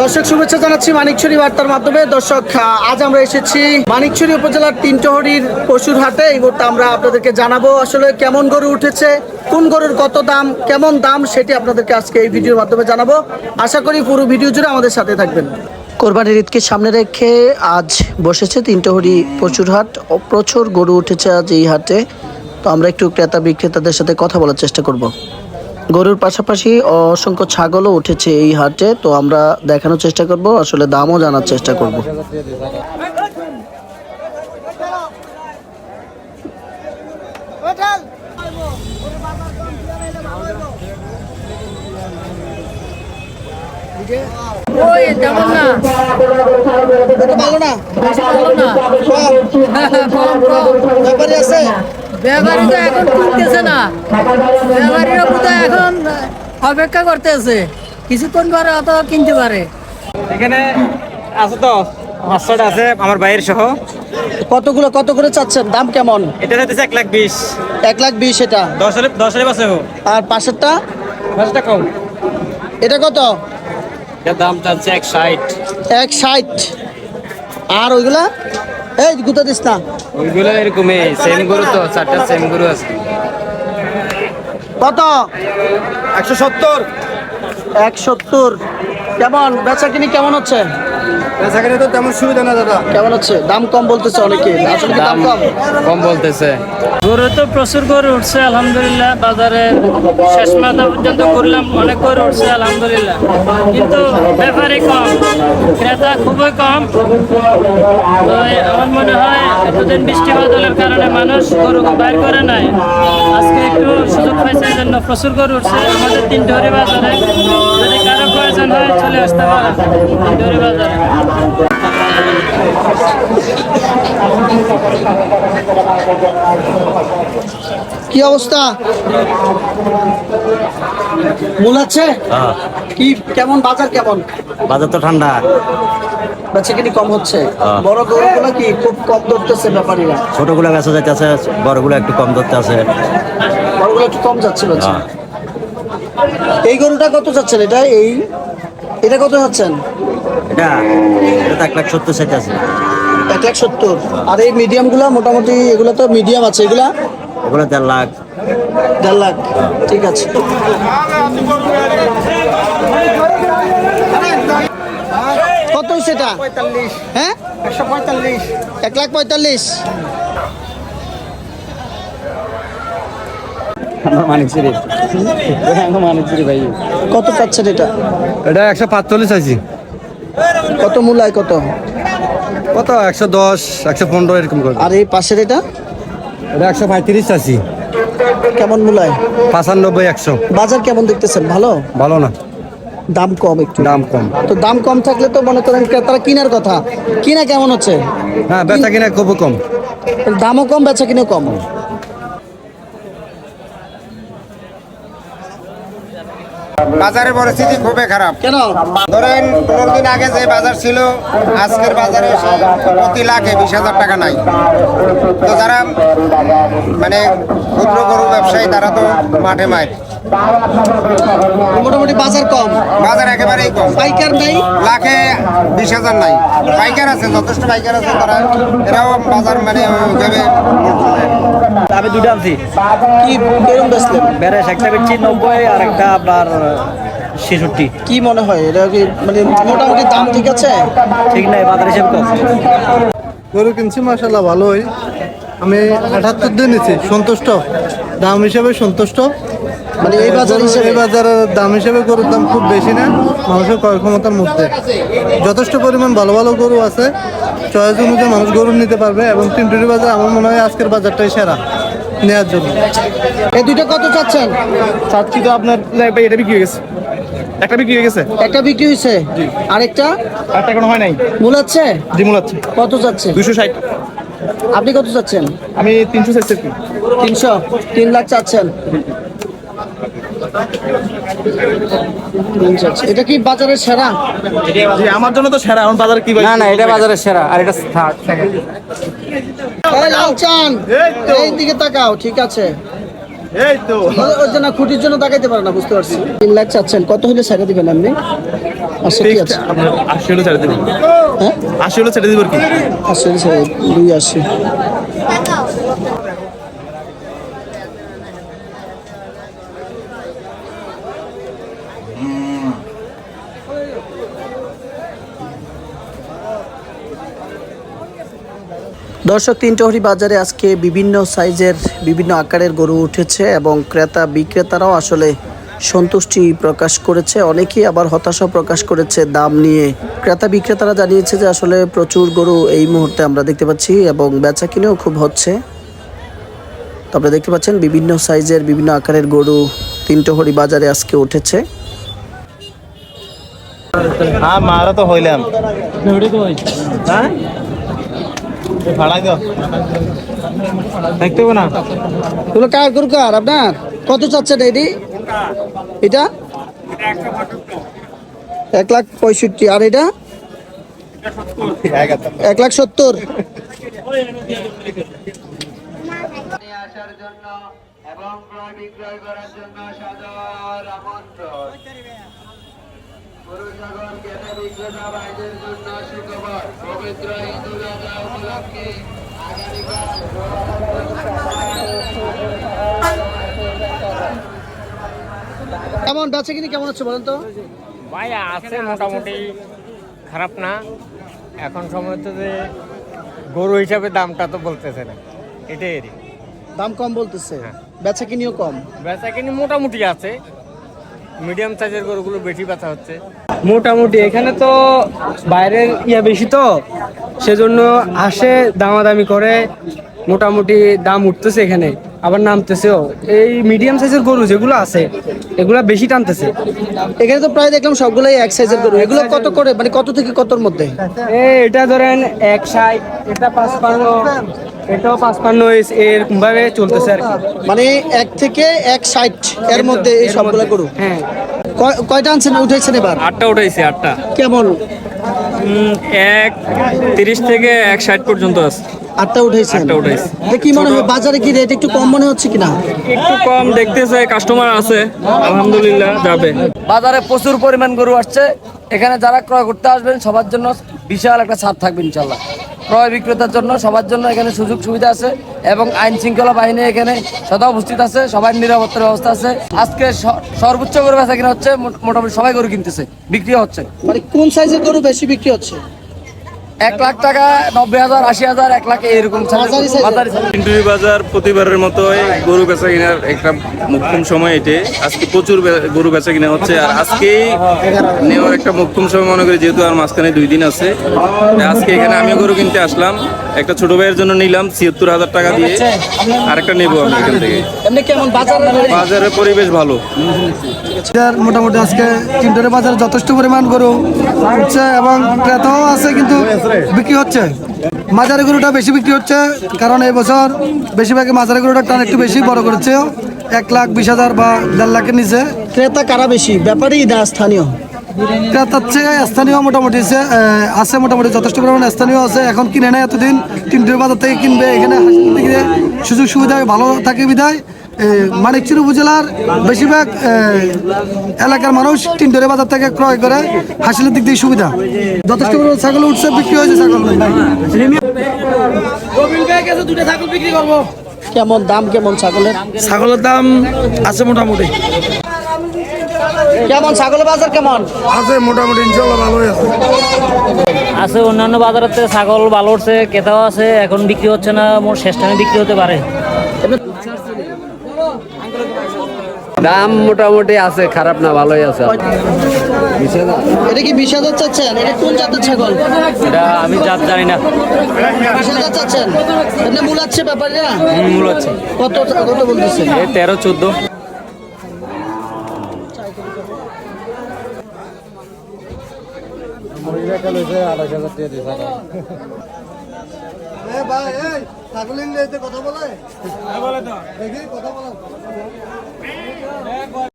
দর্শক শুভেচ্ছা জানাচ্ছি মানিকছড়ি বার্তার মাধ্যমে। দর্শক আজ আমরা এসেছি মানিকছড়ি উপজেলার তিনটহরির পশুর হাটে। এই মুহূর্তে আমরা আপনাদেরকে জানাব আসলে কেমন গরু উঠেছে, কোন গরুর কত দাম, কেমন দাম সেটি আপনাদেরকে আজকে এই ভিডিওর মাধ্যমে জানাব। আশা করি পুরো ভিডিও জুড়ে আমাদের সাথে থাকবেন। কোরবানির ঈদকে সামনে রেখে আজ বসেছে তিনটহরি পশুর হাট। প্রচুর গরু উঠেছে আজ এই হাটে। তো আমরা একটু ক্রেতা বিক্রেতাদের সাথে কথা বলার চেষ্টা করব। গরুর পাশাপাশি অসংখ্য ছাগলও উঠেছে এই হাটে তো আমরা দেখানোর চেষ্টা করব আসলে দামও জানার চেষ্টা করব। ভালো না। ভালো না। কম কম আছে। ব্যাপারী তো এখন কিনতেছে না। ব্যাপারীরা বোধহয় এখন অপেক্ষা করতেছে। কিছুক্ষণ পরে অত কিনতে পারে। এখানে আছে তো পাঁচশোটা আছে আমার বাইরের সহ। কতগুলো কত করে চাচ্ছেন? দাম কেমন? এটা যাচ্ছে এক লাখ বিশ। এক লাখ বিশ এটা? দশ হাজার দশ হাজার আছে আর পাশেরটা? দশটা কম। এটা কত? এটার দাম চাচ্ছে এক ষাট। এক ষাট। আর ওইগুলা? এই গুতা দিস না। ওইগুলো এরকমই সেম গরু তো চারটা সেম গরু আছে। কত? একশো সত্তর। এক সত্তর। কেমন? বেচা কিনি কেমন হচ্ছে সেখানে তো তেমন সুবিধা না দাদা। কেমন হচ্ছে দাম কম বলতেছে অনেকে। আসলে দাম কম? কম বলতেছে। গরু তো প্রচুর গরু উঠছে আলহামদুলিল্লাহ। বাজারে শেষ মাথা পর্যন্ত করলাম অনেক গরু উঠছে আলহামদুলিল্লাহ। কিন্তু ব্যাপারে কম ক্রেতা খুবই কম। তো আমার মনে হয় এতদিন বৃষ্টি বাদলের কারণে মানুষ গরু বাইর করে নাই। আজকে একটু সুযোগ পাইছে এই জন্য প্রচুর গরু উঠছে। আমাদের তিন ডোরি বাজারে যদি কারও প্রয়োজন হয় চলে আসতে বাজারে। কি অবস্থা? মূল আছে? কি কেমন বাজার কেমন? বাজার তো ঠান্ডা। কম হচ্ছে। বড় গরুগুলো কি খুব কম ধরতেছে ব্যাপারীরা? ছোটগুলো বেচা যাইতেছে বড়গুলো একটু কম ধরতে আছে বড়গুলো একটু কম যাচ্ছে এই গরুটা কত যাচ্ছেন এটা? এই এটা কত হচ্ছেন এটা এটা এক লাখ সত্তর সাইতে আছে। এক লাখ সত্তর। আর এই মিডিয়ামগুলা মোটামুটি এগুলো তো মিডিয়াম আছে। এগুলা? ওগুলো দেড় লাখ। দেড় লাখ। ঠিক আছে। কত সেটা হ্যাঁ? একশো পঁয়তাল্লিশ। এক লাখ পঁয়তাল্লিশ। মানিক সিরি মানিক সিরি ভাই। কত চাচ্ছেন এটা? এটা একশো পাঁচচল্লিশ আছি কত মূলায় কত? কত? একশো দশ একশো পনেরো এরকম করে। আর এই পাশের এটা? এটা একশো পঁয়ত্রিশ আছি কেমন মূলায়? পাঁচানব্বই একশো। বাজার কেমন দেখতেছেন? ভালো? ভালো না। দাম কম একটু। দাম কম। তো দাম কম থাকলে তো মনে করেন ক্রেতারা কিনার কথা। কিনা কেমন হচ্ছে? হ্যাঁ বেচা কিনা খুব কম। দামও কম বেচা কিনা কম। বাজারের পরিস্থিতি খুবই খারাপ। কেন? ধরেন পনেরো দিন আগে যে বাজার ছিল আজকের বাজারে প্রতি লাখে বিশ হাজার টাকা নাই। তো যারা মানে ক্ষুদ্র গরু ব্যবসায়ী তারা তো মাঠে মাঠ। মোটামুটি বাজার কম। বাজার একেবারেই কম। পাইকার নেই? লাখে বিশ হাজার নাই। পাইকার আছে যথেষ্ট পাইকার আছে তারা এরাও বাজার মানে ওইভাবে আমি দুটো আনছি। কি কেরম বেচলেন? ব্যারেস একটা বেচছি নব্বই আর একটা আপনার ছেষট্টি। কি মনে হয়? এটা কি মানে মোটামুটি দাম ঠিক আছে? ঠিক নাই বাজার হিসেবে কম গরু কিনছি মাসাল্লাহ ভালোই। আমি আঠাত্তর দিন নিচ্ছি সন্তুষ্ট। দাম হিসেবে সন্তুষ্ট। মানে এই বাজার হিসেবে? এই বাজারের দাম হিসেবে গরুর দাম খুব বেশি না মানুষের ক্রয় ক্ষমতার মধ্যে। যথেষ্ট পরিমাণ ভালো ভালো গরু আছে। চয়েস অনুযায়ী মানুষ গরু নিতে পারবে এবং তিনটুরি বাজার আমার মনে হয় আজকের বাজারটাই সেরা। নেওয়ার জন্য। এই দুইটা কত চাচ্ছেন? চাচ্ছি তো আপনার এটা বিক্রি হয়ে গেছে। একটা বিক্রি হয়ে গেছে? একটা বিক্রি হয়েছে। আরেকটা? একটা কোনো হয় নাই। মূল আছে ডিমুল আছে কত চাচ্ছে দুশো ষাট। আপনি কত চাচ্ছেন? আমি তিনশো চাইছি তিনশো। তিন লাখ চাচ্ছেন। চাচ্ছে। এটা কি বাজারের সেরা? আমার জন্য তো সেরা এখন বাজারে কি না না এটা বাজারের সেরা। আর এটা থার্ড লালচান এই দিকে তাকাও ঠিক আছে। এই তো। ওই জন্য খুঁটির জন্য তাকাইতে পারে না বুঝতে পারছি। তিন লাখ চাচ্ছেন কত হলে ছেড়ে দিবেন আপনি? আচ্ছা কি আছে? আশি হলো ছেড়ে দেবো হ্যাঁ? আশি হলো ছেড়ে দেবো কি? আশি হলে ছেড়ে দুই আশি। দর্শক তিনটহরি বাজারে আজকে বিভিন্ন সাইজের বিভিন্ন আকারের গরু উঠেছে এবং ক্রেতা বিক্রেতারাও আসলে সন্তুষ্টি প্রকাশ করেছে। অনেকেই আবার হতাশা প্রকাশ করেছে দাম নিয়ে। ক্রেতা বিক্রেতারা জানিয়েছে যে আসলে প্রচুর গরু এই মুহূর্তে আমরা দেখতে পাচ্ছি এবং বেচা কিনেও খুব হচ্ছে। তো আপনারা দেখতে পাচ্ছেন বিভিন্ন সাইজের বিভিন্ন আকারের গরু তিনটহরি বাজারে আজকে উঠেছে। হ্যাঁ মারা তো হইলাম। হ্যাঁ? দেখতে না এগুলো কার আপনার? কত চাচ্ছেন এটি? এটা? এক লাখ পঁয়ষট্টি। আর এটা? এক লাখ সত্তর। এবং ক্রয় বিক্রয় করার জন্য সাদর আমন্ত্রণ গরু ছাগল ক্রেতা ভাইদের জন্য সুখবর। পবিত্র ঈদ আজহা উপলক্ষে আগামীকাল কেমন বেচা কিনি কেমন হচ্ছে বলেন তো? ভাই আছে মোটামুটি খারাপ না। এখন সময় তো যে গরু হিসাবে দামটা তো বলতেছে না। এটাই দাম কম বলতেছে। বেচা কিনিও কম। বেচা কিনি মোটামুটি আছে। মিডিয়াম সাইজের গরুগুলো বেশি বেচা হচ্ছে। মোটামুটি এখানে তো বাইরের ইয়া বেশি তো সেজন্য আসে দামাদামি করে মোটামুটি দাম উঠতেছে এখানে আবার নামতেছেও। এই মিডিয়াম সাইজের গরু যেগুলো আছে এগুলা বেশি টানতেছে। এখানে তো প্রায় দেখলাম সবগুলাই এক সাইজের গরু। এগুলো কত করে? মানে কত থেকে কতর মধ্যে? এ এটা ধরেন এক ষাট এটা পাঁচপান্ন। এটাও পাঁচপান্ন চলতেছে আর কি। মানে এক থেকে এক ষাট এর মধ্যে এই সবগুলো। গরু? হ্যাঁ। কয়টা আনছেন উঠেছেন এবার? আটটা উঠাইছে আটটা। কেমন? এক তিরিশ থেকে এক ষাট পর্যন্ত আছে। আটটা উঠেছেন আটটা উঠাইছে। কি মনে হয় বাজারে কি রেট একটু কম মনে হচ্ছে কিনা? একটু কম দেখতেছে কাস্টমার আছে আলহামদুলিল্লাহ যাবে। বাজারে প্রচুর পরিমাণ গরু আসছে। এখানে যারা ক্রয় করতে আসবেন সবার জন্য বিশাল একটা ছাড় থাকবে ইনশাল্লাহ ক্রয় বিক্রেতার জন্য, সবার জন্য এখানে সুযোগ সুবিধা আছে এবং আইন শৃঙ্খলা বাহিনী এখানে সদা উপস্থিত আছে সবাই নিরাপত্তার ব্যবস্থা আছে। আজকে সর্বোচ্চ গরু বেচা কিনা হচ্ছে মোটামুটি সবাই গরু কিনতেছে বিক্রি হচ্ছে। মানে কোন সাইজের গরু বেশি বিক্রি হচ্ছে? এক লাখ টাকা নব্বই হাজার আশি হাজার এক লাখ এরকম। পিন্টুরি বাজার প্রতিবারের মতো গরু বেচা কিনার একটা মুখ্যম সময় এটে। আজকে প্রচুর গরু বেচা কিনা হচ্ছে আর আজকেই নেওয়ার একটা মুখ্যম সময় মনে করি যেহেতু আর মাঝখানে দুই দিন আছে। আজকে এখানে আমিও গরু কিনতে আসলাম। একটা ছোট ভাইয়ের জন্য নিলাম ছিয়াত্তর হাজার টাকা দিয়ে। আর একটা নেব আমি এখান থেকে। এমনি বাজারের পরিবেশ ভালো। বাজার মোটামুটি আজকে তিনটে বাজার যথেষ্ট পরিমাণ গরু উঠছে এবং ক্রেতাও আছে কিন্তু বিক্রি হচ্ছে। মাঝারি গরুটা বেশি বিক্রি হচ্ছে কারণ এই বছর বেশিরভাগই মাঝারি গরুটার টান একটু বেশি বড় করেছে। এক লাখ বিশ হাজার বা দেড় লাখের নিচে। ক্রেতা কারা বেশি ব্যাপারই না স্থানীয়? ক্রেতার চেয়ে স্থানীয় মোটামুটি আছে, আছে মোটামুটি যথেষ্ট পরিমাণে স্থানীয় আছে। এখন কিনে নেয় এতদিন তিনটে বাজার থেকে কিনবে এখানে সুযোগ সুবিধা ভালো থাকে বিধায়। মানিকচুর উপজেলার বেশিরভাগ এলাকার মানুষ তিনটে বাজার থেকে ক্রয় করে হাসিলের দিক দিয়ে সুবিধা। যথেষ্ট পরিমাণে ছাগল উঠছে বিক্রি হয়েছে ছাগল। কেমন দাম কেমন ছাগলের? ছাগলের দাম আছে মোটামুটি। কেমন ছাগলের বাজার কেমন? আছে মোটামুটি ইনশাল্লাহ ভালোই আছে। আছে অন্যান্য বাজারের থেকে ছাগল ভালো উঠছে কেতাও আছে এখন বিক্রি হচ্ছে না মোট শেষ টাইমে বিক্রি হতে পারে। দাম মোটামুটি আছে খারাপ না ভালোই আছে। এটা কি বিশ হাজার চাচ্ছেন? এটা কোন জাতের ছাগল? এটা আমি জাত জানি না। বিশ হাজার চাচ্ছেন? এটা মূলাচ্ছে কত কত বলতেছেন? এই তেরো চোদ্দ। কথা বলে? কথা বলে।